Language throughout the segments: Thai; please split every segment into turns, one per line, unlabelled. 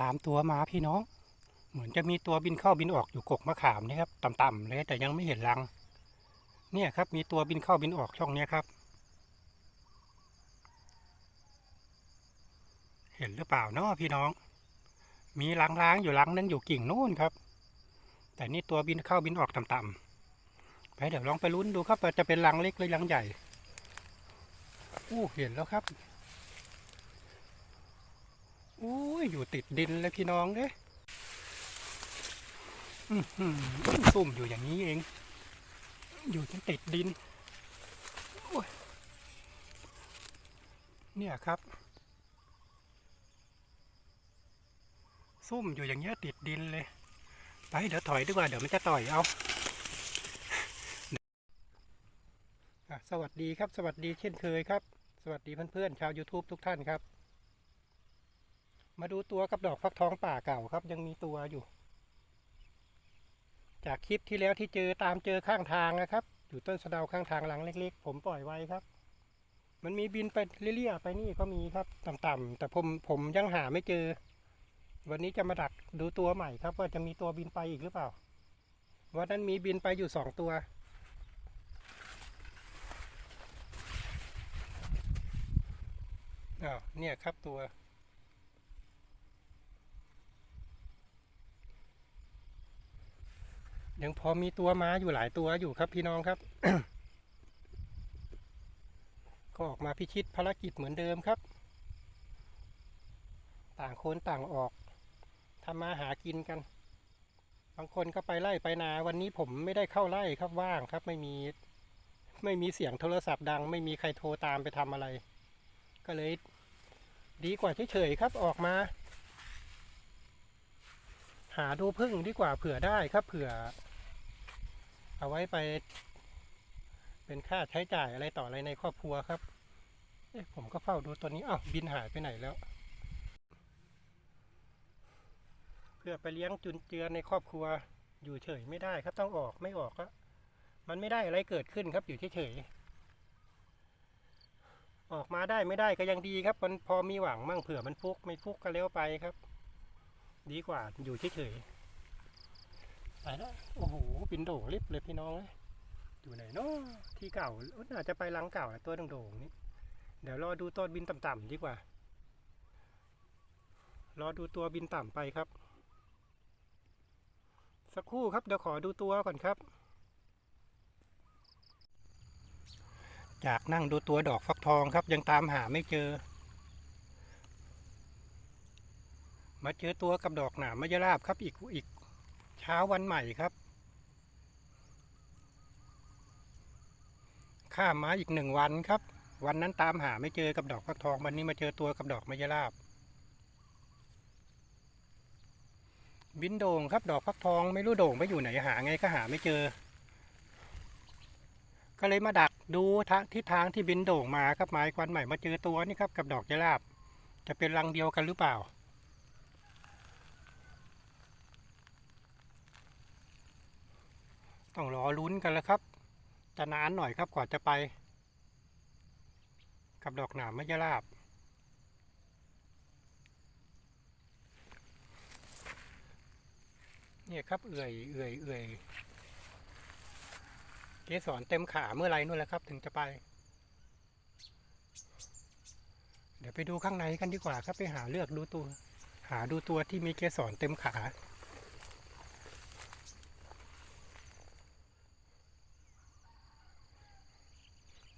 ตามตัวมาพี่น้อง เหมือนจะมีตัวบินเข้าบินออกอยู่กกมะขามนี่ครับ ต่ำๆเลยแต่ยังไม่เห็นรัง เนี่ยครับมีตัวบินเข้าบินออกช่องเนี้ยครับ เห็นหรือเปล่าเนาะพี่น้อง มีรังล้างอยู่รังนึงอยู่กิ่งโน่นครับ แต่นี่ตัวบินเข้าบินออกต่ำๆไปเดี๋ยวลองไปลุ้นดูครับว่าจะเป็นรังเล็กหรือรังใหญ่อู้เห็นแล้วครับ อุ้ยอยู่ติดดินเลยพี่น้องเด้อซุ่มอยู่อย่างนี้เอง อยู่จนติดดิน เนี่ยครับ ซุ่มอยู่อย่างเงี้ยติดดินเลย ไปเดี๋ยวถอยดีกว่าเดี๋ยวมันจะต่อยเอาสวัสดีครับ สวัสดีเช่นเคยครับ สวัสดีเพื่อนๆชาว YouTube ทุกท่านครับ มาดูตัวกับดอกฟักทองป่าเก่าครับ ยังมีตัวอยู่ จากคลิปที่แล้วที่เจอตามเจอข้างทางนะครับ อยู่ต้นสะเดาข้างทางหลังเล็ก ๆ ผมปล่อยไว้ครับ มันมีบินไปเรื่ยๆไปนี่ก็มีครับต่ำๆแต่ผมผมยังหาไม่เจอ วันนี้จะมาดักดูตัวใหม่ครับ ว่าจะมีตัวบินไปอีกหรือเปล่าวันนั้นมีบินไปอยู่สองตัวอ้าวเนี่ยครับตัว ยังพอมีตัวม้าอยู่หลายตัวอยู่ครับพี่น้องครับ ก็ออกมาพิชิตภารกิจเหมือนเดิมครับ ต่างคนต่างออกทำมาหากินกัน บางคนก็ไปไล่ไปนาวันนี้ผมไม่ได้เข้าไล่ครับว่างครับ ไม่มีไม่มีเสียงโทรศัพท์ดัง ไม่มีใครโทรตามไปทำอะไร ก็เลย ดีกว่าเฉยๆครับออกมา หาดูพึ่งดีกว่าเผื่อได้ครับเผื่อ เอาไว้ไป เป็นค่าใช้จ่ายอะไรต่ออะไรในครอบครัวครับ เอ๊ะผมก็เฝ้าดูตัวนี้อ้าวบินหายไปไหนแล้ว เพื่อไปเลี้ยงจุนเจือในครอบครัว อยู่เฉยไม่ได้ครับต้องออกไม่ออกก็มันไม่ได้อะไรเกิดขึ้นครับอยู่เฉยออกมาได้ไม่ได้ก็ยังดีครับ มันพอมีหวังมั่งเผื่อมันฟุกไม่ฟุกก็แล้วไปครับ ดีกว่าอยู่เฉยๆไปแล้วโอ้โหบินโด่งริบเลยพี่น้องเอ้ยอยู่ไหนเนาะที่เก่าเอ้ยน่าจะไปรังเก่าตัวโด่งๆนี่เดี๋ยวรอดูตัวบินต่ำๆดีกว่า รอดูตัวบินต่ำไปครับ สักครู่ครับเดี๋ยวขอดูตัวก่อนครับ จากนั่งดูตัวดอกฟักทองครับ ยังตามหาไม่เจอ มาเจอตัวกับดอกหนามมะยราบครับอีกอีกเช้าวันใหม่ครับ ข้ามมาอีกหนึ่งวันครับ วันนั้นตามหาไม่เจอกับดอกฟักทอง วันนี้มาเจอตัวกับดอกมยราบ บินโด่งครับดอกฟักทองไม่รู้โด่งไปอยู่ไหนหาไงก็หาไม่เจอ ก็เลยมาดักดูทางทิศทางที่บินโด่งมาครับหมายควันใหม่มาเจอตัวนี่ครับกับดอกยะลาบ จะเป็นรังเดียวกันหรือเปล่า ต้องรอลุ้นกันแล้วครับ จะนานหน่อยครับกว่าจะไป กับดอกหนามมะยะลาบ เนี่ยครับเอื่อยเอื่อยเอื่อยเกสรเต็มขาเมื่อไรนู่นแหละครับ ถึงจะไป เดี๋ยวไปดูข้างในกันดีกว่าครับไปหาเลือกดูตัว หาดูตัวที่มีเกสรเต็มขา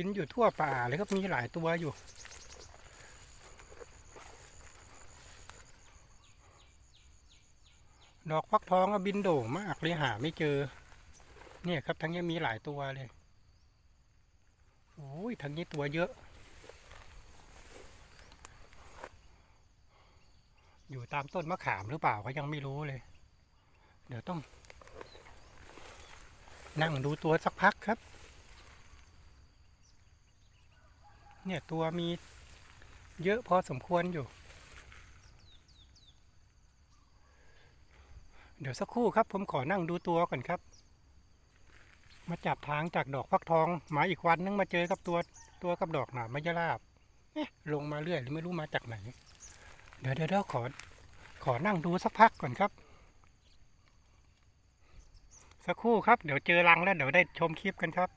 กินอยู่ทั่วป่าเลยครับมีหลายตัวอยู่ ดอกฟักทองอะบินโด่งมากเลยหาไม่เจอ เนี่ยครับทั้งนี้มีหลายตัวเลยโอ้ยทั้งนี้ตัวเยอะ อยู่ตามต้นมะขามหรือเปล่าก็ยังไม่รู้เลย เดี๋ยวต้อง นั่งดูตัวสักพักครับ เนี่ยตัวมีเยอะพอสมควรอยู่ เดี๋ยวสักครู่ครับผมขอนั่งดูตัวก่อนครับ มาจับทางจากดอกฟักทองมาอีกวันนึงมาเจอกับตัวตัวกับดอกหนามมะยราบเอ๊ะลงมาเรื่อยหรือไม่รู้มาจากไหน เดี๋ยวเดี๋ยวขอ ขอนั่งดูสักพักก่อนครับ สักครู่ครับเดี๋ยวเจอรังแล้วเดี๋ยวได้ชมคลิปกันครับ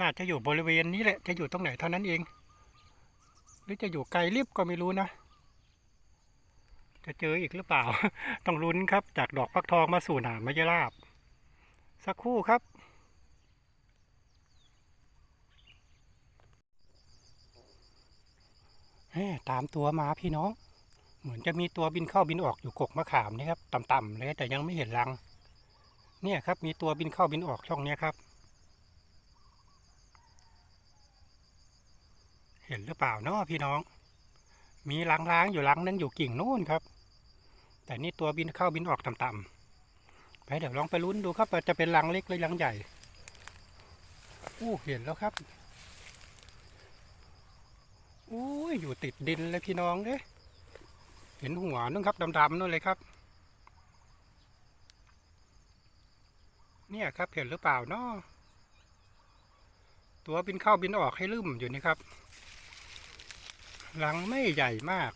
น่าจะอยู่บริเวณนี้แหละจะอยู่ตรงไหนเท่านั้นเอง หรือจะอยู่ไกลลิบก็ไม่รู้นะ จะเจออีกหรือเปล่า ต้องลุ้นครับ จากดอกฟักทองมาสู่หนามมะยราบ สักครู่ครับตามตัวมาพี่น้อง เหมือนจะมีตัวบินเข้าบินออกอยู่กกมะขามนี่ครับ ต่ำๆเลยแต่ยังไม่เห็นรัง เนี่ยครับ มีตัวบินเข้าบินออกช่องเนี้ยครับ เห็นหรือเปล่าเนาะพี่น้อง มีล้างๆอยู่รังนึงอยู่กิ่งโน่นครับ แต่นี่ตัวบินเข้าบินออกต่ำๆไปเดี๋ยวลองไปลุ้นดูครับว่าจะเป็นรังเล็กหรือรังใหญ่อู้เห็นแล้วครับอุ้อยู่ติดดินเลยพี่น้องเด้เห็นหัวนู่นครับดำๆนู่นเลยครับ เนี่ยครับเห็นหรือเปล่าเนาะตัวบินเข้าบินออกให้ลืมอยู่นี่ครับ รังไม่ใหญ่มาก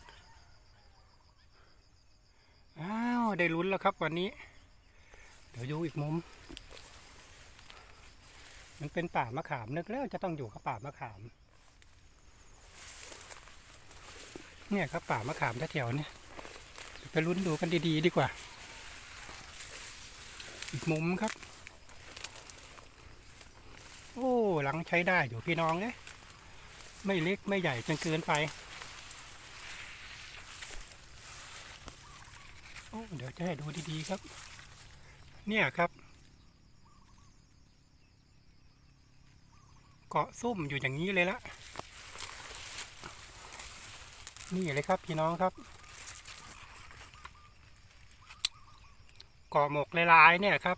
อ้าว ได้ลุ้นแล้วครับวันนี้ เดี๋ยวดูอีกมุม มันเป็นป่ามะขามนึกแล้วจะต้องอยู่กับป่ามะขาม เนี่ยครับป่ามะขามแถวๆเนี่ยไปลุ้นดูกันดีๆ ดีกว่า อีกมุมครับ โอ้ หลังใช้ได้อยู่พี่น้องเนี่ยไม่เล็กไม่ใหญ่จนเกินไปโอ้เดี๋ ยวจะให้ดูดีๆครับ เนี่ยครับ เกาะซุ่มอยู่อย่างนี้เลยละนี่เลยครับพี่น้องครับ เกาะหมกลายๆเนี่ยครับ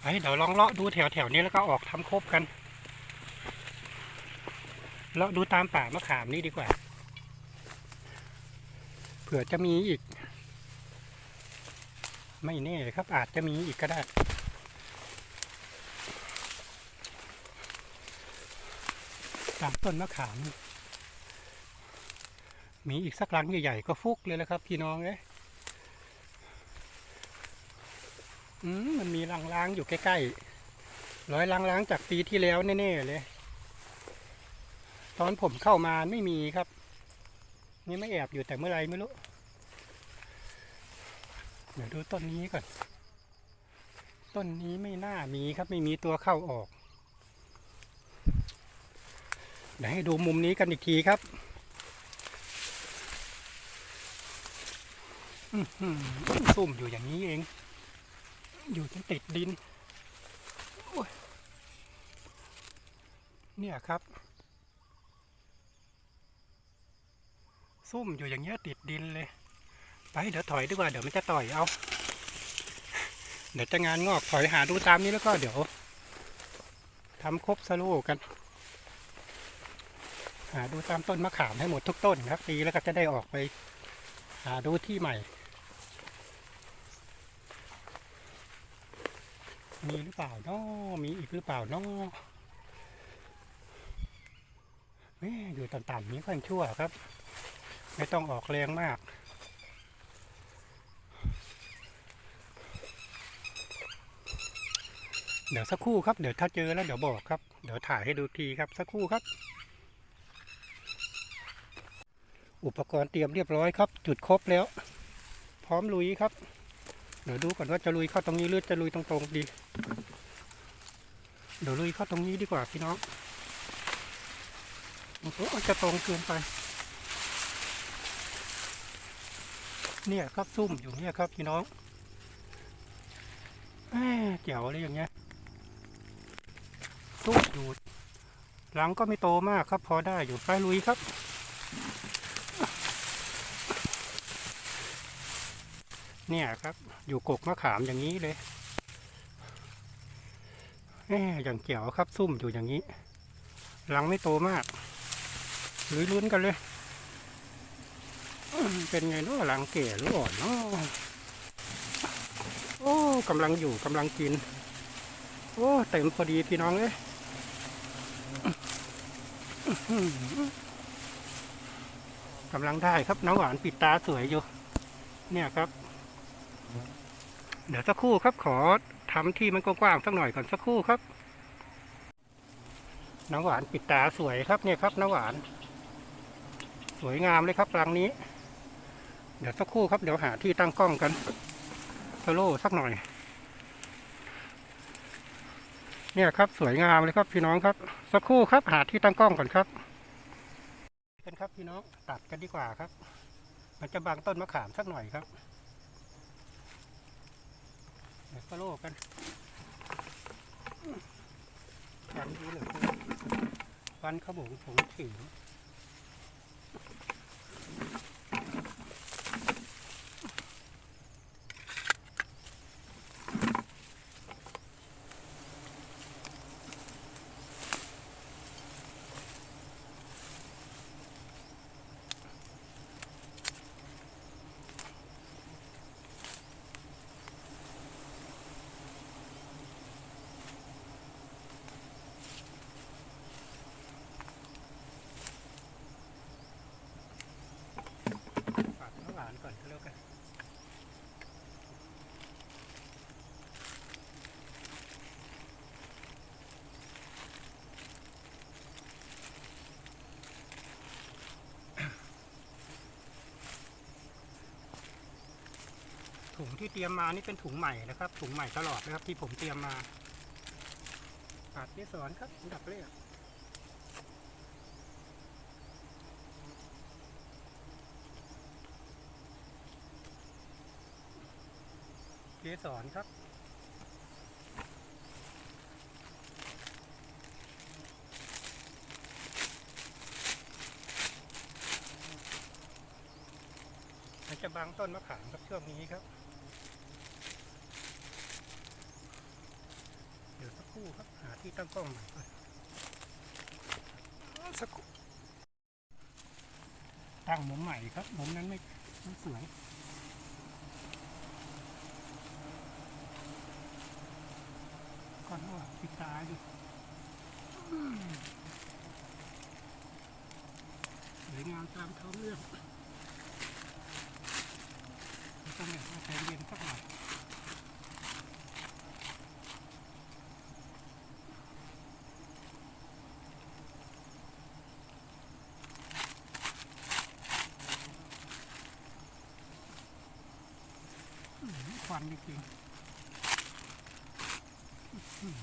ไอ้เดี๋ยวลองเลาะดูแถวๆนี้แล้วก็ออกทำครบกันเลาะดูตามป่ามะขามนี่ดีกว่า ผื่อจะมีอีก ไม่แน่ครับอาจจะมีอีกก็ได้ ตามต้นมะขามมีอีกสักลังใหญ่ๆก็ฟุกเลยแล้วครับ พี่น้องเอ้ยมมันมีล้างๆอยู่ใกล้ๆร้อยล้างๆจากปีที่แล้วแน่ๆเลย ตอนผมเข้ามาไม่มีครับ นี่ไม่แอบอยู่แต่เมื่อไรไม่รู้ เดี๋ยวดูต้นนี้ก่อน ต้นนี้ไม่น่ามีครับไม่มีตัวเข้าออก เดี๋ยวให้ดูมุมนี้กันอีกทีครับอื้อหือซุ่มอยู่อย่างนี้เอง อยู่จนติดดิน เนี่ยครับ ซุ่มอยู่อย่างเงี้ยติดดินเลย ไปเดี๋ยวถอยดีกว่าเดี๋ยวมันจะต่อยเอา เดี๋ยวจะงานงอกถอยหาดูตามนี้แล้วก็เดี๋ยวทำครบสโลว์กัน หาดูตามต้นมะขามให้หมดทุกต้นครับปีแล้วก็จะได้ออกไป หาดูที่ใหม่ มีหรือเปล่านาะมีอีกหรือเปล่านาะแม่อยู่ต่ำๆนี้ก็ยังชั่วครับ ไม่ต้องออกแรงมาก เดี๋ยวสักครู่ครับ เดี๋ยวถ้าเจอแล้วเดี๋ยวบอกครับ เดี๋ยวถ่ายให้ดูทีครับสักครู่ครับ อุปกรณ์เตรียมเรียบร้อยครับ จุดครบแล้ว พร้อมลุยครับ เดี๋ยวดูก่อนว่าจะลุยเข้าตรงนี้หรือจะลุยตรงๆดี เดี๋ยวลุยเข้าตรงนี้ดีกว่าพี่น้องโอ้โหจะตรงเกินไป เนี่ยครับซุ่มอยู่เนี่ยครับพี่น้องแหม่เจ๋วอะไรอย่างเงี้ยซุ่มอยู่หลังก็ไม่โตมากครับพอได้อยู่ไปลุยครับเนี่ยครับ อยู่กกมะขามอย่างนี้เลยแหมอย่างเกี่ยวครับซุ่มอยู่อย่างนี้ หลังไม่โตมากหรือลุ้นกันเลย เป็นไงเนาะหลังเก๋หรืออ่อนเนาะโอ้กำลังอยู่กำลังกิน โอ้เต็มพอดีพี่น้องเลยอื้อหือกำลังได้ครับน้ำหวานปิดตาสวยอยู่ เนี่ยครับ เดี๋ยวสักครู่ครับขอทำที่มันกว้างๆสักหน่อยก่อนสักครู่ครับน้ำหวานปิดตาสวยครับเนี่ยครับน้ำหวาน สวยงามเลยครับรังนี้ เดี๋ยวสักครู่ครับเดี๋ยวหาที่ตั้งกล้องกันสโลว์สักหน่อย เนี่ยครับสวยงามเลยครับพี่น้องครับ สักครู่ครับหาที่ตั้งกล้องก่อนครับกันครับพี่น้องตัดกันดีกว่าครับ มันจะบังต้นมะขามสักหน่อยครับเดี๋ยวสโลกันฟันดีเหลยฟันขบุงผงถิง ฝากน้ำหวานก่อนก็แล้วกันถุงที่เตรียมมานี่เป็นถุงใหม่นะครับ ถุงใหม่ตลอดนะครับ ที่ผมเตรียมมาปาดเกสรครับอันดับแรก เกสรครับ มันจะบังต้นมะขามครับช่วงนี้ครับ เดี๋ยวสักครู่ครับ หาที่ตั้งกล้องใหม่ก่อนสักครู่ตั้งมุมใหม่ครับมุมนั้นไม่ไม่สวย ก่อนว่าปิ ดตาดิสวยงามตามท้องเรื่องต้องแบบว่าใจเย็นสักหน่อยควันจริงๆ อืม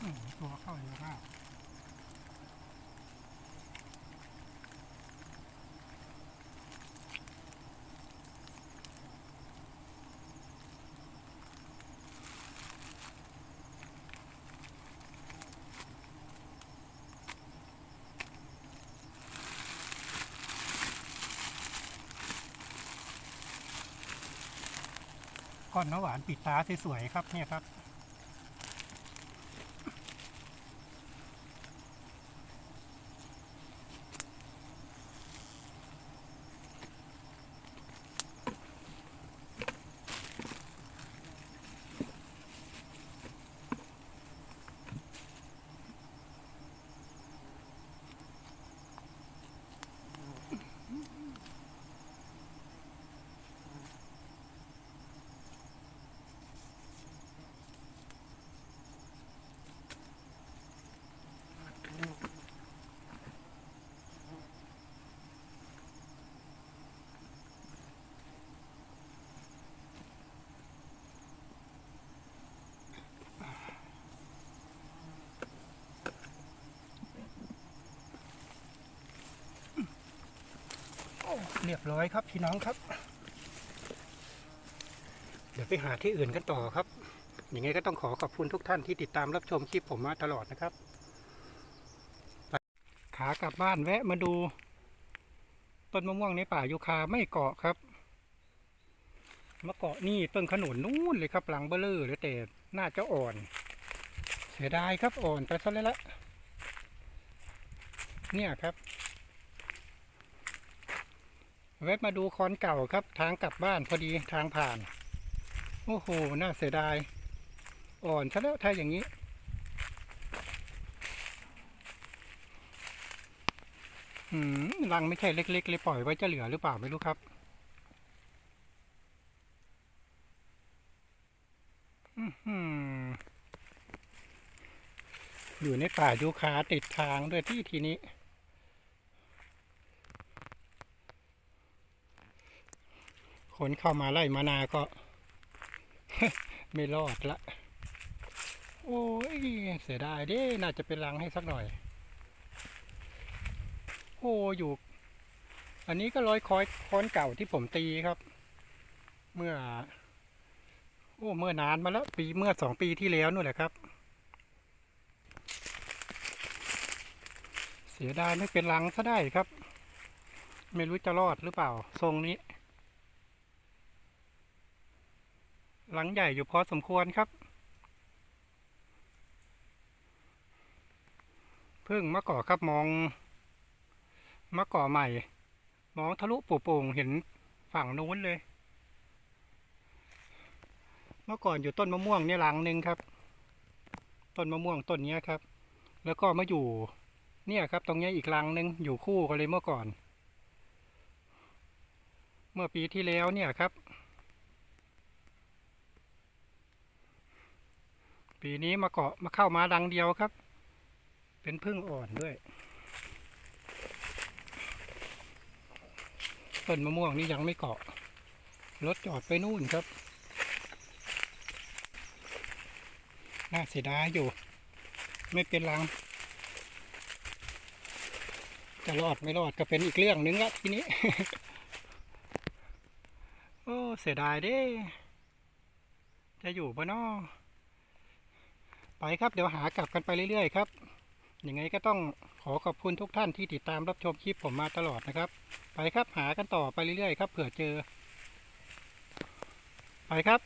อืมตัวเข้าเยอะมา กก้อนน้ำหวานปิดตาสวยๆครับเนี่ยครับ เรียบร้อยครับพี่น้องครับ เดี๋ยวไปหาที่อื่นกันต่อครับยังไงก็ต้องขอขอบคุณทุกท่านที่ติดตามรับชมคลิปผมมาตลอดนะครับขากลับบ้านแวะมาดู ต้นมะม่วงในป่ายูคาไม่เกาะครับมาเกาะนี่ต้นขนุนนู่นเลยครับหลังเบลเลอร์เลยแต่น่าจะอ่อน เสียดายครับอ่อนไปซะแล้วละเนี่ยครับ แวะมาดูคอนเก่าครับ ทางกลับบ้านพอดีทางผ่าน โอ้โห น่าเสียดาย อ่อนซะแล้วถ้าอย่างนี้อืมรังไม่ใช่เล็ก ๆ เลยปล่อยไว้จะเหลือหรือเปล่าไม่รู้ครับอื้อหืออยู่ในป่ายูคาติดทางด้วยที่ทีนี้ คนเข้ามาไล่มานาก็ ไม่รอดละ โอ้ยเสียดายเด้ น่าจะเป็นรังให้สักหน่อย โอ้อยู่ อันนี้ก็ร้อยคอยค้อนเก่าที่ผมตีครับ เมื่อ โอ้เมื่อนานมาแล้ว ปีเมื่อสองปีที่แล้วนู่นแหละครับเสียดายไม่เป็นรังซะได้ครับ ไม่รู้จะรอดหรือเปล่า ทรงนี้ หลังใหญ่อยู่พอสมควรครับเพิ่งมาก่อครับมองมาก่อใหม่ มองทะลุปูโป่งเห็นฝั่งนู้นเลยเมื่อก่อนอยู่ต้นมะม่วงเนี่ยหลังหนึ่งครับ ต้นมะม่วงต้นนี้ครับ แล้วก็มาอยู่ เนี่ยครับ ตรงนี้อีกหลังหนึ่งอยู่คู่กันเลยเมื่อก่อน เมื่อปีที่แล้วเนี่ยครับ ปีนี้มาเกาะมาเข้ามาดังเดียวครับ เป็นพึ่งอ่อนด้วย ต้นมะม่วงนี่ยังไม่เกาะ รถจอดไปนู่นครับ น่าเสียดายอยู่ ไม่เป็นรัง จะรอดไม่รอดก็เป็นอีกเรื่องหนึงละทีนี้ โอ้ เสียดายเด้ จะอยู่ปะนอ ไปครับเดี๋ยวหากลับกันไปเรื่อยๆครับยังไงก็ต้องขอขอบคุณทุกท่านที่ติดตามรับชมคลิปผมมาตลอดนะครับ ไปครับหากันต่อไปเรื่อยๆครับ เผื่อเจอ ไปครับ